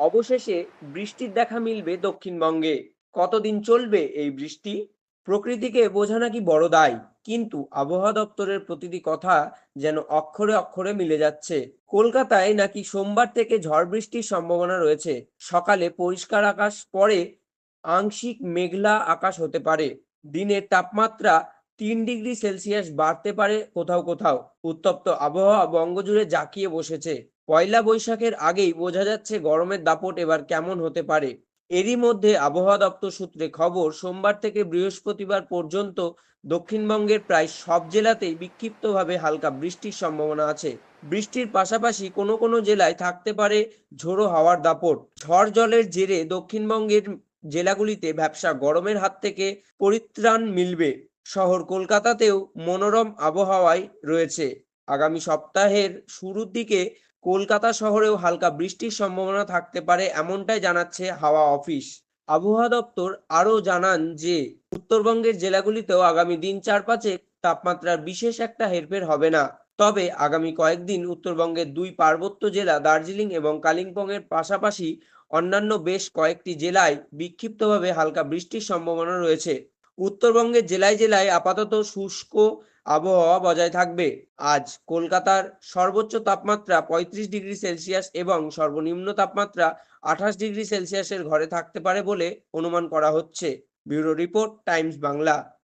অবশেষে বৃষ্টির দেখা মিলবে দক্ষিণবঙ্গে। কতদিন চলবে এই বৃষ্টি? প্রকৃতিকে বোঝা নাকি বড় দায়। কিন্তু আবহাওয়া দপ্তরের প্রতিটি কথা যেন অক্ষরে অক্ষরে মিলে যাচ্ছে। কলকাতায় নাকি সোমবার থেকে ঝড় বৃষ্টির সম্ভাবনা রয়েছে। সকালে পরিষ্কার আকাশ, পরে আংশিক মেঘলা আকাশ হতে পারে। দিনের তাপমাত্রা তিন ডিগ্রি সেলসিয়াস বাড়তে পারে কোথাও কোথাও। উত্তপ্ত আবহাওয়া বঙ্গজুড়ে জাঁকিয়ে বসেছে। পয়লা বৈশাখের আগেই বোঝা যাচ্ছে গরমের দাপট এবার কেমন হতে পারে। এরই মধ্যে আবহাওয়া দপ্তর সূত্রে খবর, সোমবার থেকে বৃহস্পতিবার পর্যন্ত দক্ষিণবঙ্গের প্রায় সব জেলাতেই বিক্ষিপ্তভাবে হালকা বৃষ্টির সম্ভাবনা আছে। বৃষ্টির পাশাপাশি কোনো কোনো জেলায় থাকতে পারে ঝোড়ো হাওয়ার দাপট। ঝড় জলের জেরে দক্ষিণবঙ্গের জেলাগুলিতে ব্যবসা গরমের হাত থেকে পরিত্রাণ মিলবে। শহর কলকাতাতেও মনোরম আবহাওয়ায় রয়েছে। আগামী সপ্তাহের শুরুর দিকে কলকাতা শহরেও হালকা বৃষ্টির সম্ভাবনা থাকতে পারে এমনটাই জানাচ্ছে হাওয়া অফিস। আবহাওয়া দপ্তর আরও জানান যে, উত্তরবঙ্গের জেলাগুলিতেও আগামী দিন চার পাঁচে তাপমাত্রার বিশেষ একটা হেরফের হবে না। তবে আগামী কয়েকদিন উত্তরবঙ্গের দুই পার্বত্য জেলা দার্জিলিং এবং কালিম্পংয়ের পাশাপাশি অন্যান্য বেশ কয়েকটি জেলায় বিক্ষিপ্তভাবে হালকা বৃষ্টির সম্ভাবনা রয়েছে। উত্তরবঙ্গের জেলায় জেলায় আপাতত শুষ্ক আবহাওয়া বজায় থাকবে। আজ কলকাতার সর্বোচ্চ তাপমাত্রা পঁয়ত্রিশ ডিগ্রি সেলসিয়াস এবং সর্বনিম্ন তাপমাত্রা আঠাশ ডিগ্রি সেলসিয়াসের ঘরে থাকতে পারে বলে অনুমান করা হচ্ছে। Bureau report, Times Bangla.